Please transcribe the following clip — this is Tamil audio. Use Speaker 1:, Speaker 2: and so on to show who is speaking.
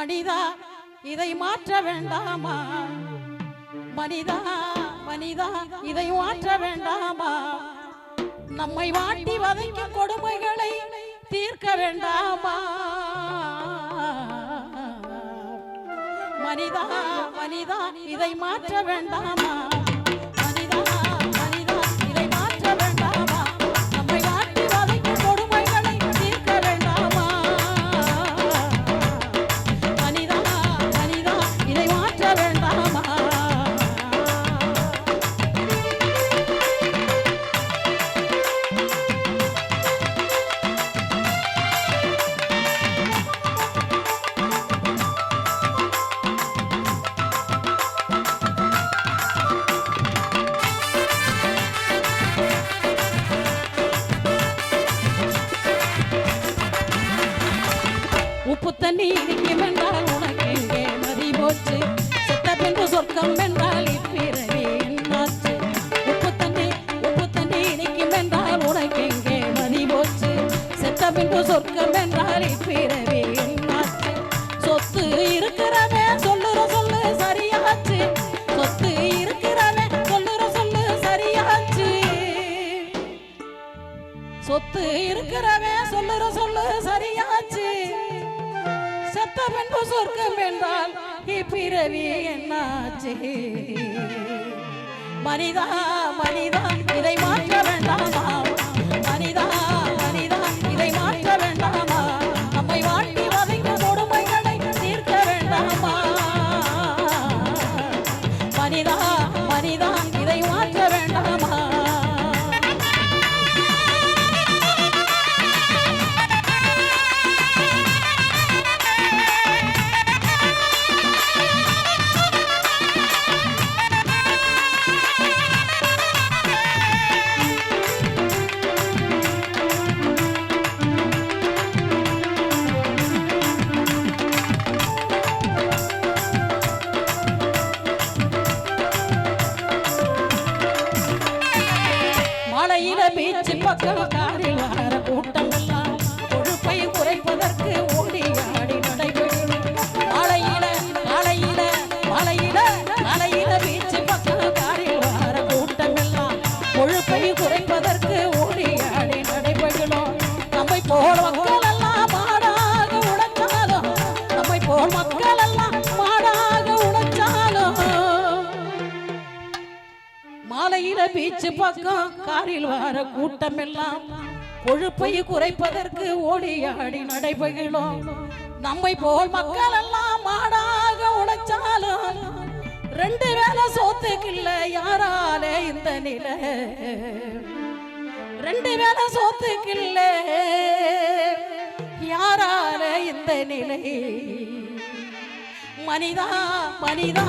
Speaker 1: மனிதா இதை மாற்ற வேண்டாமா? மனிதா மனிதா இதை மாற்ற வேண்டாமா? நம்மை வாட்டி வதைக்கும் கொடுமைகளை தீர்க்க வேண்டாமா? மனிதா மனிதா இதை மாற்ற வேண்டாமா? சொர்க்கம் என்றால் இப்பிறவி சொத்து இருக்கிறவன் சொல்லுற சொல்லு சரியாச்சு. சொத்து இருக்கிறவே சொல்லுற சொல்லு சரியாச்சு. சொத்து இருக்கிறவே சொல்லுற சொல்லு சரியாச்சு. செத்த பின்பு சொர்க்கம் என்றால் இப்பிறவி என்னாச்சு? மனிதா மனிதா இதை மாற்ற வேண்டாமா? பீச்சு பக்கம் கொழுப்பை குறைப்பதற்கு ஓடி ஆடி நடைபெறும். மலையில மலையில மலையில பீச்சு பக்கம் காரில் வர கூட்டம் எல்லாம் கொழுப்பை குறைப்பதற்கு ஓடியாடி நடைபெகிறோம் நடைபெறும் நம்மை போல் மக்கள் எல்லாம் மாடாக உழைச்சாலும் ரெண்டு வேளை சோத்துக்கில்ல யாராலே இந்த நிலை. ரெண்டு வேளை சோத்துக்கில்ல யாராலே இந்த நிலை. மனிதா மனிதா